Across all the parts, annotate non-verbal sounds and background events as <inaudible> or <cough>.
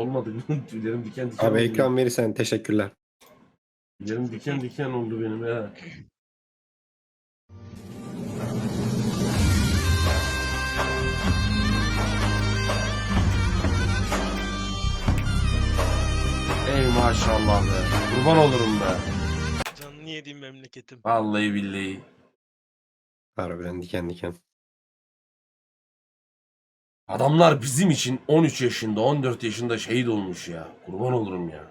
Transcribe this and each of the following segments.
Olmadı. <laughs> Tüylerim diken diken Abi oldu. ekran verirsen teşekkürler. Tüylerim diken diken oldu benim ya. Ey maşallah be. Kurban olurum be. Canını yediğim memleketim. Vallahi billahi. Harbiden diken diken. Adamlar bizim için 13 yaşında, 14 yaşında şehit olmuş ya. Kurban olurum ya.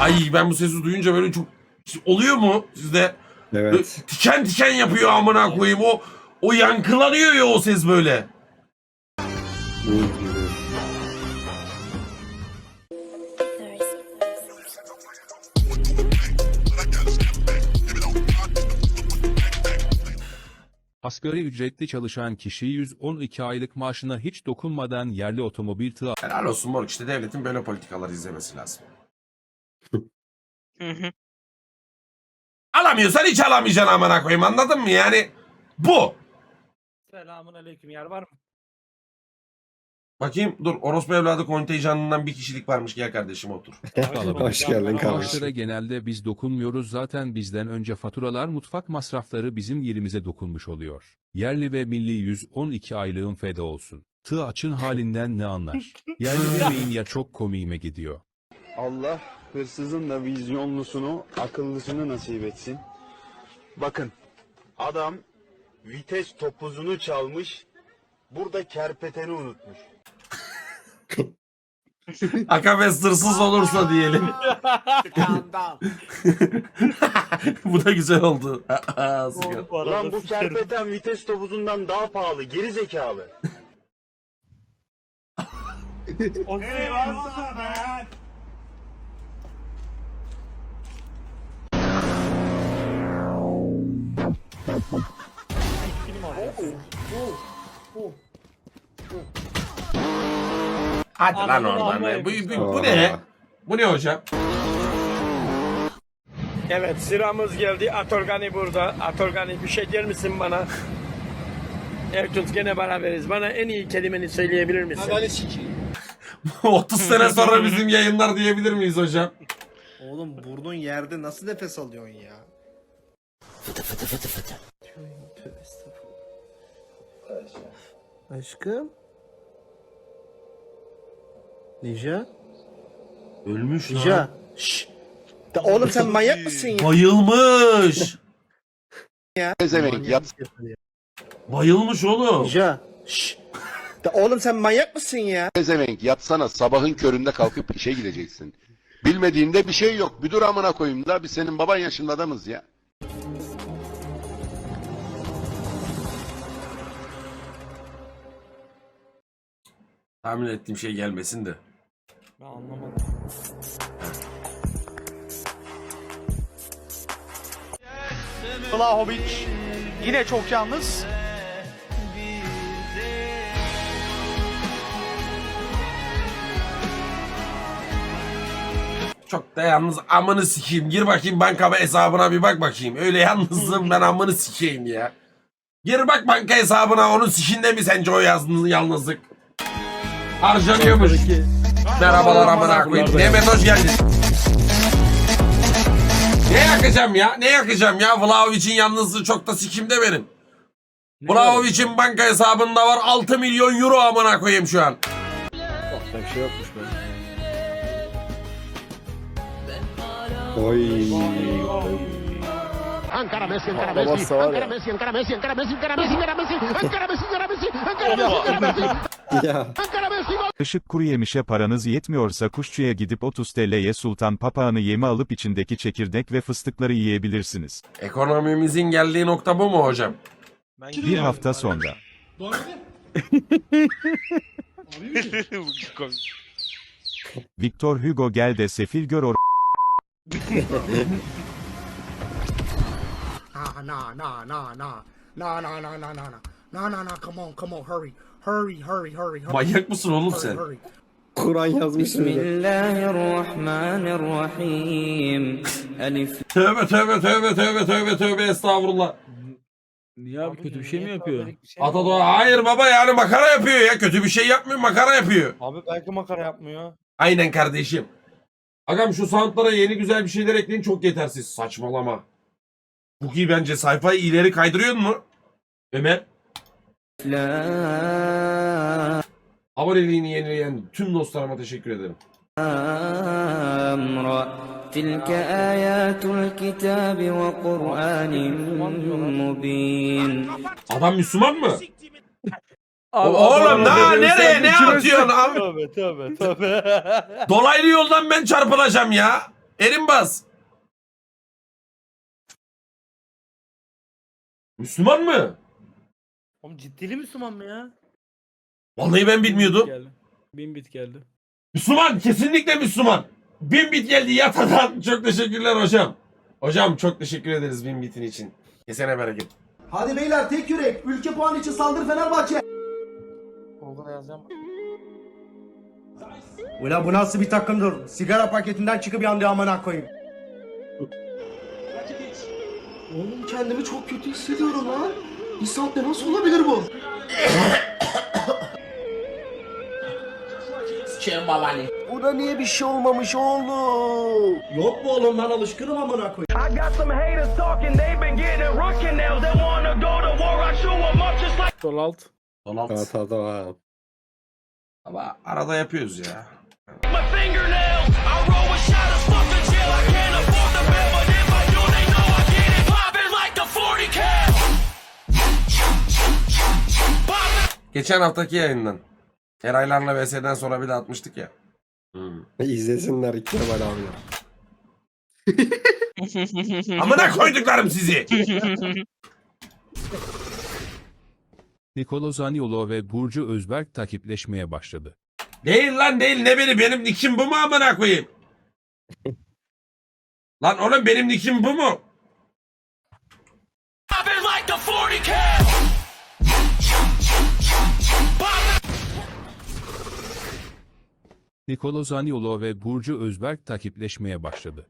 Ay ben bu sesi duyunca böyle çok oluyor mu sizde? Böyle Evet. Tiken tiken yapıyor amına koyayım. O o yankılanıyor ya o ses böyle. Buz Asgari ücretli çalışan kişi 112 aylık maaşına hiç dokunmadan yerli otomobil tığı Helal olsun moruk işte devletin böyle politikalar izlemesi lazım. Hı hı. Alamıyorsan hiç alamayacaksın amına koyayım anladın mı yani? Bu. Selamun aleyküm yer var mı? Bakayım dur orospu evladı kontenjanından bir kişilik varmış gel kardeşim otur. <laughs> Hoş geldin kardeşim. Maaşlara genelde biz dokunmuyoruz zaten bizden önce faturalar mutfak masrafları bizim yerimize dokunmuş oluyor. Yerli ve milli 112 aylığın feda olsun. Tığ açın halinden ne anlar? <laughs> Yerli demeyin ya çok komiğime gidiyor. Allah hırsızın da vizyonlusunu, akıllısını nasip etsin. Bakın, adam vites topuzunu çalmış, burada kerpeteni unutmuş. <laughs> Akabe sırsız olursa diyelim. <laughs> bu da güzel oldu. Sigara. Ulan bu kerpeten vites topuzundan daha pahalı, geri zekalı. <laughs> Hadi lan oradan. Bu, bu, bu ne? Bu ne hocam? Evet sıramız geldi. Atorgani burada. Atorgani bir şey der misin bana? Ertuğrul gene beraberiz. Bana en iyi kelimeni söyleyebilir misin? 30 <laughs> sene sonra bizim yayınlar diyebilir miyiz hocam? Oğlum burnun yerde nasıl nefes alıyorsun ya? Tövbe estağfurullah. Aşkım. Nija? Ölmüş lan. Nija. Şşş. Da oğlum sen manyak mısın ya? Bayılmış. Pezevenk yat. Bayılmış oğlum. Nija. Şşş. Da oğlum sen manyak mısın ya? Pezevenk yatsana sabahın köründe kalkıp işe gideceksin. Bilmediğinde bir şey yok. Bir dur amına koyayım da biz senin baban yaşında adamız ya. Tahmin ettiğim şey gelmesin de. Ben anlamadım. Vlahovic yine çok yalnız. Çok da yalnız amını sikeyim. Gir bakayım banka hesabına bir bak bakayım. Öyle yalnızım ben amını sikeyim ya. Gir bak banka hesabına onun sikinde mi sence o yalnız, yalnızlık? Harcanıyormuş. Merhabalar amına koyayım. Mehmet hoş geldin. Ne yakacağım ya? Ne yakacağım ya? Vlahovic'in yalnızlığı çok da sikimde benim. Vlahovic'in banka hesabında var 6 milyon euro amına koyayım şu an. Oy. Ankara Messi, Ankara var ya. Messi, Ankara Messi, Ankara Messi, Ankara Messi, Ankara Messi, <laughs> Ankara Messi, Ankara Messi, Ankara Messi, Ankara Messi, Ya. Ankara Messi. Işık kuru yemişe paranız yetmiyorsa kuşçuya gidip 30 TL'ye sultan papağanı yemi alıp içindeki çekirdek ve fıstıkları yiyebilirsiniz. Ekonomimizin geldiği nokta bu mu hocam? Ben Bir hafta sonra. <laughs> <laughs> Bu komik. Victor Hugo gel de sefil gör or... Nah, nah, nah, nah, nah. Nah, nah, nah, nah, nah, nah. Nah, nah, nah, come on, come on, hurry. Hurry, hurry, hurry, hurry. Manyak mısın oğlum Hurry, sen? hurry. Kur'an yazmış. Bismillahirrahmanirrahim. Elif Tövbe tövbe tövbe tövbe tövbe tövbe estağfurullah. Niye abi kötü bir şey mi yapıyor? Atadoğa hayır baba yani makara yapıyor ya. Kötü bir şey yapmıyor makara yapıyor. Abi belki makara yapmıyor. Aynen kardeşim. Agam şu soundlara yeni güzel bir şeyler ekleyin çok yetersiz. Saçmalama. Bu iyi bence sayfayı ileri kaydırıyor mu? Ömer. Lam Aboneliğini yenileyen tüm dostlarıma teşekkür ederim. Ra. Tilke ayatul kitabi ve Kur'anin mubin. Adam Müslüman mı? <laughs> Oğlum daha nereye ne atıyorsun abi? Tövbe tövbe tövbe. <laughs> Dolaylı yoldan ben çarpılacağım ya. Erim bas. Müslüman mı? Oğlum ciddili Müslüman mı ya? Vallahi ben bilmiyordum. Bin bit geldi. Müslüman kesinlikle Müslüman. Bin bit geldi yatadan. <laughs> Çok teşekkürler hocam. Hocam çok teşekkür ederiz bin bitin için. Kesene bereket. Hadi beyler tek yürek. Ülke puan için saldır Fenerbahçe. Google'a yazacağım. Ula bu nasıl bir takımdır? Sigara paketinden çıkıp yandı amına koyayım. Oğlum kendimi çok kötü hissediyorum lan. Bir saatte nasıl olabilir bu? Buna niye bir şey olmamış oğlum? Yok mu oğlum lan alışkınım amına koyayım. I got some haters talking, they've been getting root canals. They wanna go to war, I show 'em up just like... Sol alt. Atadoğa. Ama arada yapıyoruz ya. My fingernails. Geçen haftaki yayından. Eraylarla VS'den sonra bir de atmıştık ya. Hmm. İzlesinler Kemal abi. <laughs> Amına koyduklarım sizi. <laughs> Nikolo Zaniolo ve Burcu Özberk takipleşmeye başladı. Değil lan değil ne beni benim nikim bu mu amına koyayım? <laughs> lan oğlum benim nikim bu mu? Poppin' like the 40 Nikolo Zaniolo ve Burcu Özberk takipleşmeye başladı.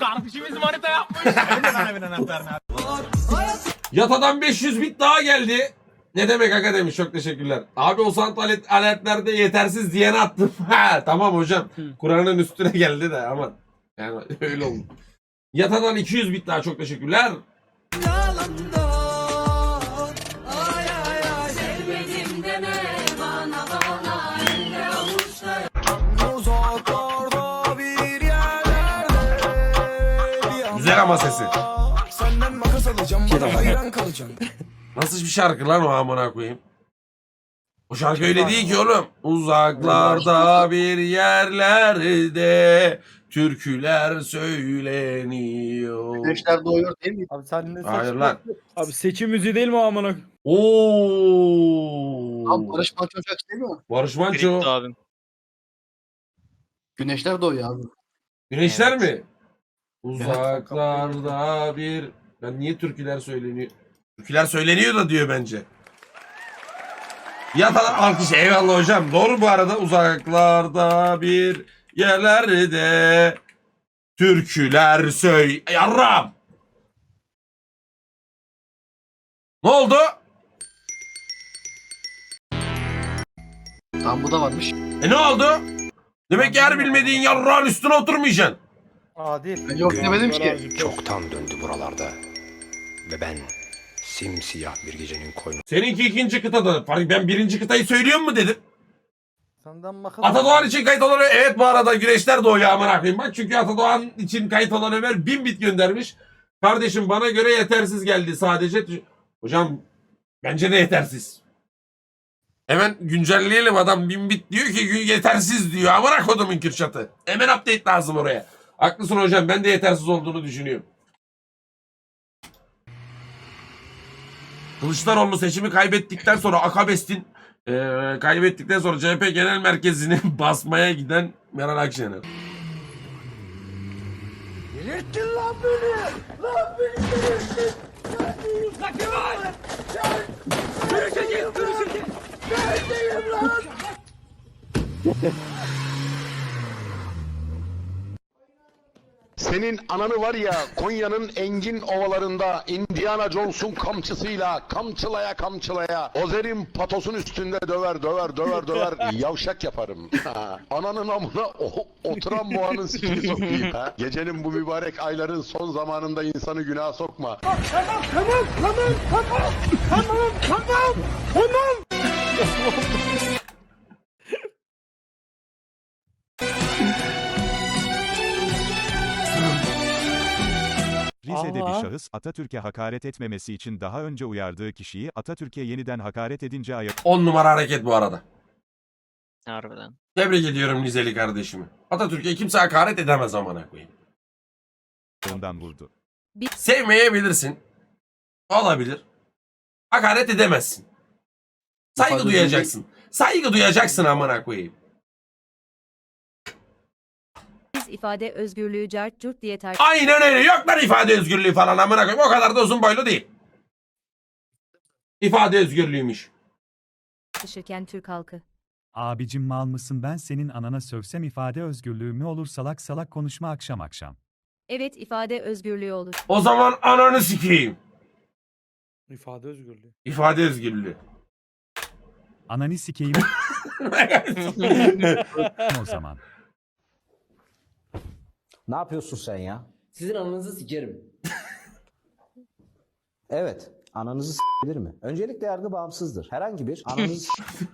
<laughs> Yatadan 500 bit daha geldi. Ne demek aga demiş çok teşekkürler. Abi o sant alet, aletlerde yetersiz diyene attım. <laughs> Ha tamam hocam. Kur'an'ın üstüne geldi de aman. Yani <laughs> öyle oldu. Yatadan 200 bit daha çok teşekkürler. Güzel ama sesi. <laughs> Nasıl bir şarkı lan o amına koyayım? O şarkı öyle değil ki oğlum. Uzaklarda bir yerlerde türküler söyleniyor. Güneşler doğuyor değil mi? Abi sen ne Hayır lan. Abi seçim müziği değil mi o amına? Oo. Abi Barış Manço şarkısı değil mi o? Barış Manço. Güneşler doğuyor abi. Güneşler mi? Uzaklarda bir... Ben niye türküler söyleniyor? Türküler söyleniyor da diyor bence. Yatadan alkış eyvallah hocam. Doğru bu arada uzaklarda bir yerlerde türküler söy... Yarram! Ne oldu? Tam bu da varmış. E ne oldu? Demek ki her bilmediğin yarrağın üstüne oturmayacaksın. Adil. Ben yok demedim ki. Çoktan döndü buralarda. Ve ben simsiyah bir gecenin koynu. Seninki ikinci kıtada. Ben birinci kıtayı söylüyor mu dedim. Senden makas. Atadoğan için kayıt olan evet bu arada güneşler doğuyor amına koyayım bak çünkü Atadoğan için kayıt olan Ömer bin bit göndermiş. Kardeşim bana göre yetersiz geldi sadece. Hocam bence de yetersiz. Hemen güncelleyelim adam bin bit diyor ki gün yetersiz diyor. Amına kodumun Kürşat'ı. Hemen update lazım oraya. Haklısın hocam ben de yetersiz olduğunu düşünüyorum. Kılıçdaroğlu seçimi kaybettikten sonra Akabest'in e, kaybettikten sonra CHP genel merkezini basmaya giden Meral Akşener. Delirttin lan beni! Lan beni delirttin! Lan Kemal! Görüşeceğiz, görüşeceğiz! Neredeyim lan? Senin ananı var ya Konya'nın engin ovalarında Indiana Jones'un kamçısıyla kamçılaya kamçılaya Ozer'in patosun üstünde döver döver döver döver yavşak yaparım. Ha. <laughs> Ananın amına o- oturan boğanın sikini sokayım. Ha. Gecenin bu mübarek ayların son zamanında insanı günaha sokma. <laughs> Rize'de Aha. bir şahıs Atatürk'e hakaret etmemesi için daha önce uyardığı kişiyi Atatürk'e yeniden hakaret edince 10 numara hareket bu arada. Harbiden. Tebrik ediyorum Nizeli kardeşimi. Atatürk'e kimse hakaret edemez amına koyayım. ayağından vurdu. Sevmeyebilirsin. Olabilir. Hakaret edemezsin. Saygı duyacaksın. Saygı duyacaksın amına koyayım. İfade özgürlüğü cart curt diye Aynen öyle. Yok lan ifade özgürlüğü falan amına koyayım. O kadar da uzun boylu değil. İfade özgürlüğüymüş. tartışırken Türk halkı. Abicim mal mısın ben senin anana sövsem ifade özgürlüğü mü olur salak salak konuşma akşam akşam. Evet ifade özgürlüğü olur. O zaman ananı sikeyim. İfade özgürlüğü. İfade özgürlüğü. Ananı sikeyim <laughs> o zaman. Ne yapıyorsun sen ya? Sizin ananızı sikerim. Evet. Ananızı s**bilir mi? Öncelikle yargı bağımsızdır. Herhangi bir ananızı <laughs> s-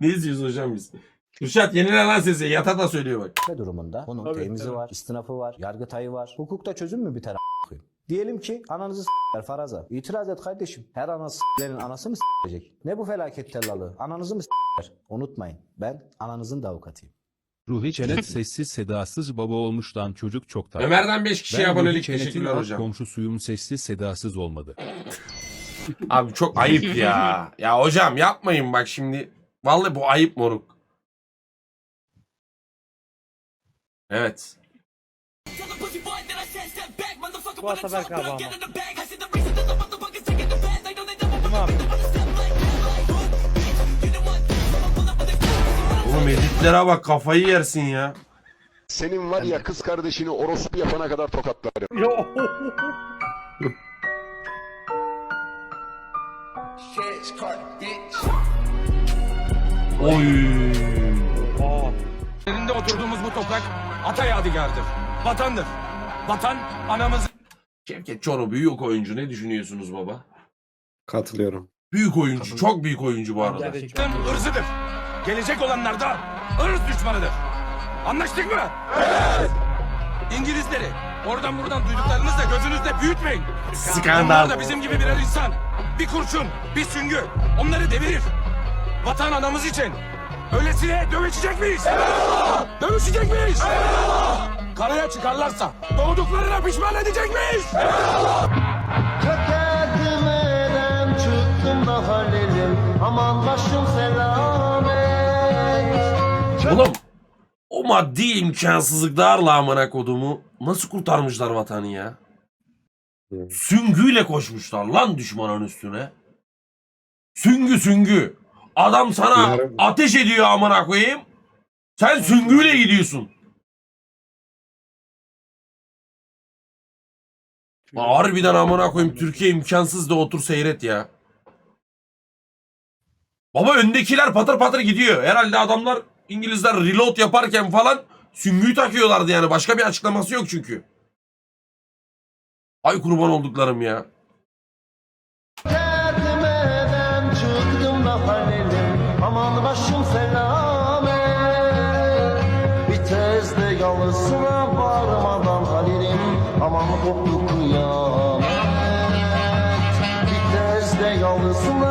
ne izliyoruz hocam biz? Kürşat yenile lan sesi. Yata da söylüyor bak. s**me durumunda bunun Tabii, temizi tabii. var, istinafı var, yargıtayı var. Hukukta çözüm mü biter a** koyayım? Diyelim ki ananızı s**ler faraza. İtiraz et kardeşim. Her ana s**lerin anası mı s**lecek? Ne bu felaket tellalı? Ananızı mı s**ler? Unutmayın. Ben ananızın da avukatıyım. Ruhi Çenet sessiz sedasız baba olmuştan çocuk çok tatlı. Ömer'den 5 kişiye Ben abonelik teşekkürler hocam. komşusuyum sessiz sedasız olmadı. <laughs> Abi çok ayıp ya. Ya hocam yapmayın bak şimdi. Vallahi bu ayıp moruk. Evet. Bu Ataberk abi ama. Mi abi? Oğlum editlere bak kafayı yersin ya. Senin var ya kız kardeşini orospu yapana kadar tokatlarım. Oy. Aa. Elinde oturduğumuz bu toprak ata yadigardır. Vatandır. Vatan anamız. Şevket Çoruh büyük oyuncu. Ne düşünüyorsunuz baba? Katılıyorum. Büyük oyuncu. Çok büyük oyuncu bu arada. Gerçekten. ırzıdır. Gelecek olanlar da ırz düşmanıdır. Anlaştık mı? Evet. İngilizleri oradan buradan duyduklarınızla gözünüzde büyütmeyin. Skandal. Onlar da bizim gibi birer insan. Bir kurşun, bir süngü. Onları devirir. Vatan anamız için. Öylesine dövüşecek miyiz? Dövüşecek miyiz? Karaya çıkarlarsa doğduklarına pişman edecek miyiz? çıktım da halelim. Aman başım selamet. Maddi imkansızlıklarla amına kodumu nasıl kurtarmışlar vatanı ya? Süngüyle koşmuşlar lan düşmanın üstüne. Süngü süngü. Adam sana ateş ediyor amına koyayım. Sen süngüyle gidiyorsun. Harbiden amına koyayım Türkiye imkansız da otur seyret ya. Baba öndekiler patır patır gidiyor. Herhalde adamlar İngilizler reload yaparken falan süngüyü takıyorlardı yani. Başka bir açıklaması yok çünkü. Ay kurban olduklarım ya. Aman koptu kıyamet. Bir tezde yalısına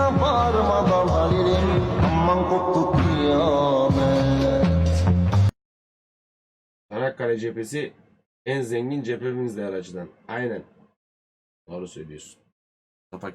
Çanakkale cephesi en zengin cephemizdi her. Aynen. Doğru söylüyorsun. Mustafa